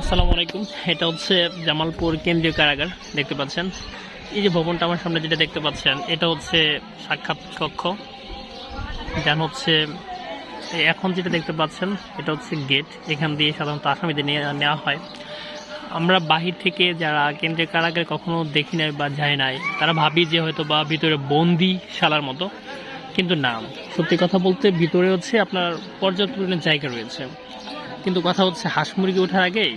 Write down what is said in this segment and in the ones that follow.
আসসালামু আলাইকুম। এটা হচ্ছে জামালপুর কেন্দ্রীয় কারাগার, দেখতে পাচ্ছেন। এই যে ভবনটা আমার সামনে যেটা দেখতে পাচ্ছেন, এটা হচ্ছে সাক্ষাৎ কক্ষ। যেন হচ্ছে এখন যেটা দেখতে পাচ্ছেন, এটা হচ্ছে গেট। এখান দিয়ে সাধারণত আসামিদের নিয়ে নেওয়া হয়। আমরা বাহির থেকে যারা কেন্দ্রীয় কারাগারে কখনো দেখি নাই বা যায় নাই, তারা ভাবি যে হয়তো বা ভিতরে বন্দি শালার মতো, কিন্তু না। সত্যি কথা বলতে ভিতরে হচ্ছে আপনার পর্যাপ্ত জায়গা রয়েছে। কিন্তু কথা হচ্ছে, হাঁস মুরগি ওঠার আগেই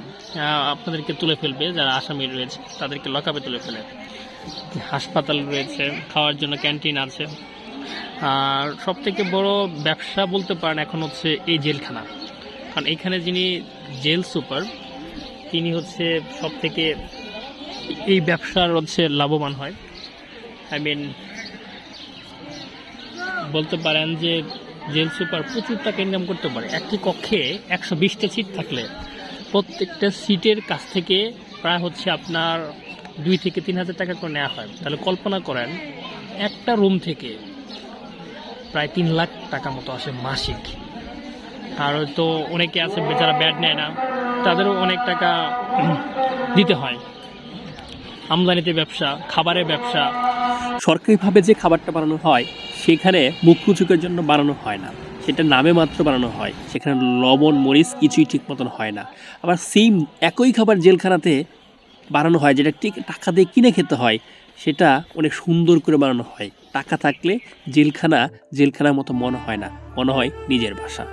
আপনাদেরকে তুলে ফেলবে, যারা আসামি রয়েছে, তাদেরকে লকাপে তুলে ফেলে। হাসপাতাল রয়েছে, খাওয়ার জন্য ক্যান্টিন আছে। আর সব থেকে বড় ব্যবসা বলতে পারেন এখন হচ্ছে এই জেলখানা। কারণ এখানে যিনি জেল সুপার, তিনি হচ্ছে সব থেকে এই ব্যবসার হচ্ছে লাভবান হয়। আই মিন, বলতে পারেন যে জেল সুপার প্রচুর টাকা ইনকাম করতে পারে। একটি কক্ষে একশো বিশটা সিট থাকলে প্রত্যেকটা সিটের কাছ থেকে প্রায় হচ্ছে আপনার দুই থেকে তিন হাজার টাকা করে নেওয়া হয়। তাহলে কল্পনা করেন, একটা রুম থেকে প্রায় তিন লাখ টাকা মতো আসে মাসিক। আর তো অনেকে আছে যারা ব্যাড নেয় না, তাদেরও অনেক টাকা দিতে হয়। আমদানিতে ব্যবসা, খাবারের ব্যবসা। সরকারিভাবে যে খাবারটা বানানো হয়, সেখানে মুখ কুচুকের জন্য বানানো হয় না। সেটা নামে মাত্র বানানো হয়। সেখানে লবণ, মরিচ কিছুই ঠিক মতন হয় না। আবার সেম একই খাবার জেলখানাতে বানানো হয়, যেটা ঠিক টাকা দিয়ে কিনে খেতে হয়, সেটা অনেক সুন্দর করে বানানো হয়। টাকা থাকলে জেলখানা জেলখানার মতো মনে হয় না। মনে হয় নিজের ভাষা।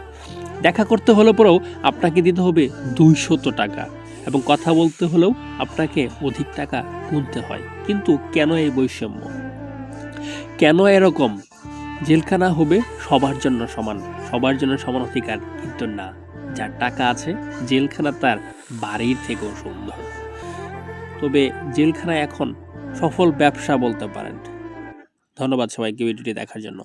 দেখা করতে হলে পরেও আপনাকে দিতে হবে দুইশত টাকা। এবং কথা বলতে হলেও আপনাকে অধিক টাকা গুনতে হয়। কিন্তু কেন এই বৈষম্য? কেন এরকম? জেলখানা হবে সবার জন্য সমান, সবার জন্য সমান অধিকার, কিন্তু না, যার টাকা আছে জেলখানা তার বাড়ির থেকেও সুন্দর। তবে জেলখানা এখন সফল ব্যবসা বলতে পারেন। ধন্যবাদ সবাইকে ভিডিওটি দেখার জন্য।